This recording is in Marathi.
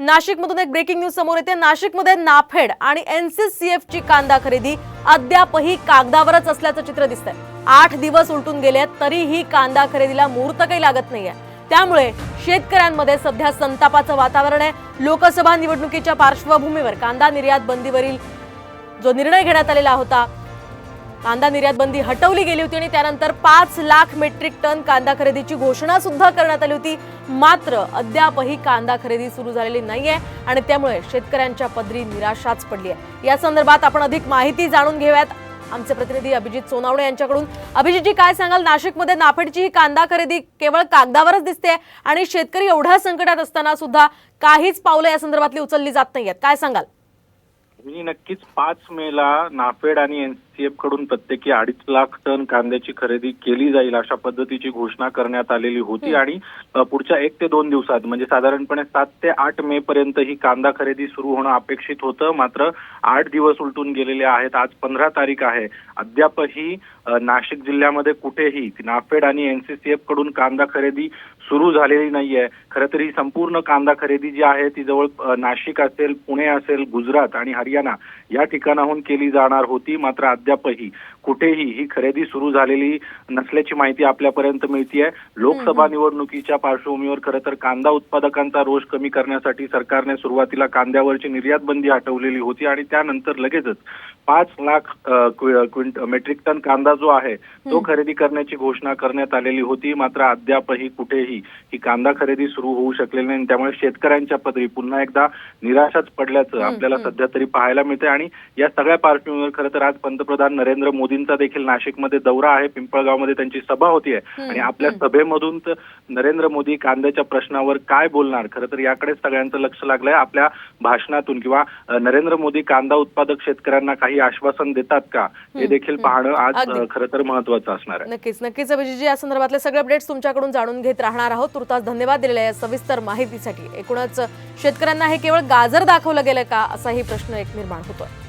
नाशिकमधून एक ब्रेकिंग न्यूज समोर येते. नाशिकमध्ये नाफेड आणि एनसीसीएफ ची कांदा खरेदी अद्यापही कागदावरच असल्याचं चित्र दिसतंय. आठ दिवस उलटून गेले आहेत, तरीही कांदा खरेदीला मुहूर्त काही लागत नाहीये. त्यामुळे शेतकऱ्यांमध्ये सध्या संतापाचं वातावरण आहे. लोकसभा निवडणुकीच्या पार्श्वभूमीवर कांदा निर्यात बंदीवरील जो निर्णय घेण्यात आलेला होता कांदा निर्यात बंदी हटवली गेली होती आणि त्यानंतर पाच लाख मेट्रिक टन कांदा खरेदीची घोषणा सुद्धा करण्यात आली होती. मात्र अद्यापही कांदा खरेदी सुरू झालेली नाहीये आणि त्यामुळे शेतकऱ्यांच्या पदरी निराशाच पडली आहे. या संदर्भात आपण अधिक माहिती जाणून घेऊयात. आमचे प्रतिनिधी अभिजित सोनावणे यांच्याकडून. अभिजितजी काय सांगाल? नाशिकमध्ये नाफेडची ही कांदा खरेदी केवळ कागदावरच दिसते आणि शेतकरी एवढ्या संकटात असताना सुद्धा काहीच पावलं या संदर्भातली उचलली जात नाहीयेत. काय सांगाल? मी नक्कीच पाच मेला नाफेड आणि एनसीएफकडून प्रत्येकी अडीच लाख टन कांद्याची खरेदी केली जाईल अशा पद्धतीची घोषणा करण्यात आलेली होती आणि पुढच्या एक ते दोन दिवसात म्हणजे साधारणपणे सात ते आठ मे पर्यंत ही कांदा खरेदी सुरू होणं अपेक्षित होतं. मात्र आठ दिवस उलटून गेलेले आहेत. आज पंधरा तारीख आहे. अद्यापही नाशिक जिल्ह्यामध्ये कुठेही नाफेड आणि एनसीसीएफकडून कांदा खरेदी सुरू झालेली नाहीये. खरं तर ही संपूर्ण कांदा खरेदी जी आहे ती जवळ नाशिक असेल पुणे असेल गुजरात आणि हरियाणा या ठिकाणाहून केली जाणार होती मात्र अद्यापही कुठेही ही खरेदी सुरू झालेली नसल्याची माहिती आपल्यापर्यंत मिळतीये. लोकसभा निवडणुकीच्या पार्श्वभूमीवर खरं तर कांदा उत्पादकांचा रोष कमी करण्यासाठी सरकारने सुरुवातीला कांद्यावरची निर्यात बंदी हटवलेली होती आणि त्यानंतर लगेचच पाच लाख क्विंट मेट्रिक टन कांदा जो आहे तो खरेदी करण्याची घोषणा करण्यात आलेली होती. मात्र अद्यापही कुठेही ही कांदा खरेदी सुरू होऊ शकलेली नाही त्यामुळे शेतकऱ्यांच्या पदरी पुन्हा एकदा निराशाच पडल्याचं आपल्याला सध्या तरी पाहायला मिळतंय. आणि या सगळ्या पार्श्वभूमीवर खरं तर आज पंतप्रधान नरेंद्र मोदींचा देखील नाशिकमध्ये दौरा आहे. पिंपळगावमध्ये त्यांची सभा होतीये आणि आपल्या सभेमधून तर नरेंद्र मोदी कांद्याच्या प्रश्नावर काय बोलणार? खरं तर याकडे सगळ्यांचं लक्ष लागलंय. आपल्या भाषणातून किंवा नरेंद्र मोदी कांदा उत्पादक शेतकऱ्यांना काही आश्वासन देतात का? हे देखील पाहणं आज. खरं तर महत्वाचं असणार आहे. नक्कीच नक्कीच. अभिजितजी या संदर्भातले सगळे अपडेट्स तुमच्याकडून जाणून घेत राहणार आहोत. तुर्तास धन्यवाद दिलेल्या या सविस्तर माहितीसाठी. एकूणच शेतकऱ्यांना हे केवळ गाजर दाखवलं गेलं का असाही प्रश्न एक निर्माण होतोय.